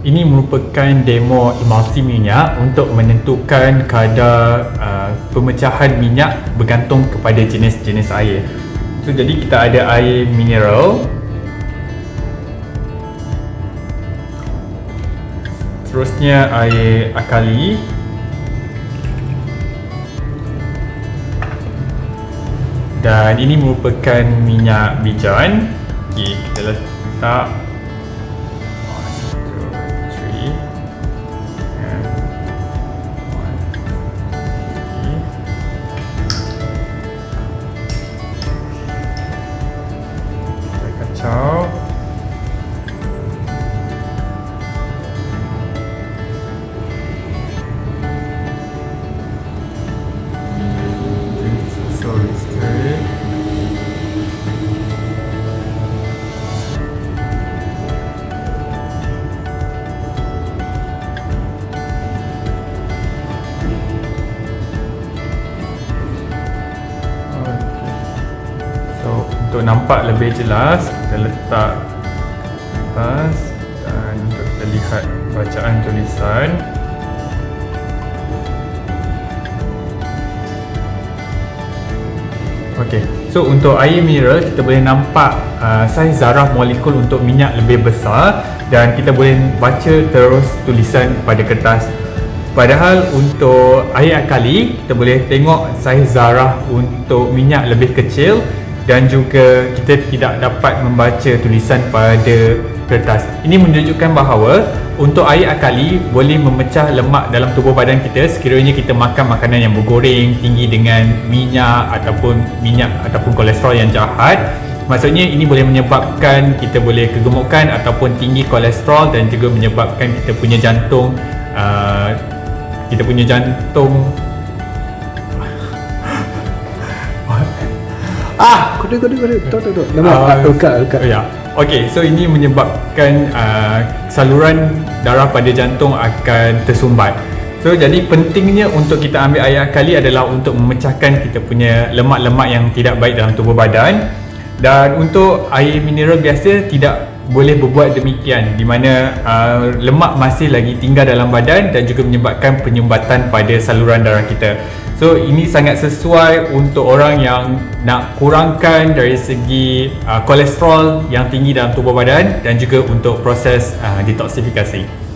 ini merupakan demo emulsi minyak untuk menentukan kadar uh, pemecahan minyak bergantung kepada jenis-jenis air. So jadi kita ada air mineral. Terusnya air akali. Dan ini merupakan minyak bijan. Okay, kita letak Kita untuk nampak lebih jelas kita letak atas dan untuk kita lihat bacaan tulisan Okey. So untuk air mineral kita boleh nampak uh, saiz zarah molekul untuk minyak lebih besar dan kita boleh baca terus tulisan pada kertas. Padahal untuk air akali kita boleh tengok saiz zarah untuk minyak lebih kecil dan juga kita tidak dapat membaca tulisan pada kertas. Ini menunjukkan bahawa untuk air akali boleh memecah lemak dalam tubuh badan kita sekiranya kita makan makanan yang bergoreng tinggi dengan minyak ataupun minyak ataupun kolesterol yang jahat. Maksudnya ini boleh menyebabkan kita boleh kegemukan ataupun tinggi kolesterol dan juga menyebabkan kita punya jantung uh, kita punya jantung Ah, kode kode kode. Tok tok tok. Nama uh. Ya. Okey, so ini menyebabkan uh, saluran darah pada jantung akan tersumbat. So jadi pentingnya untuk kita ambil air akali adalah untuk memecahkan kita punya lemak-lemak yang tidak baik dalam tubuh badan. Dan untuk air mineral biasa tidak boleh berbuat demikian di mana uh, lemak masih lagi tinggal dalam badan dan juga menyebabkan penyumbatan pada saluran darah kita. So ini sangat sesuai untuk orang yang nak kurangkan dari segi uh, kolesterol yang tinggi dalam tubuh badan dan juga untuk proses uh, detoksifikasi.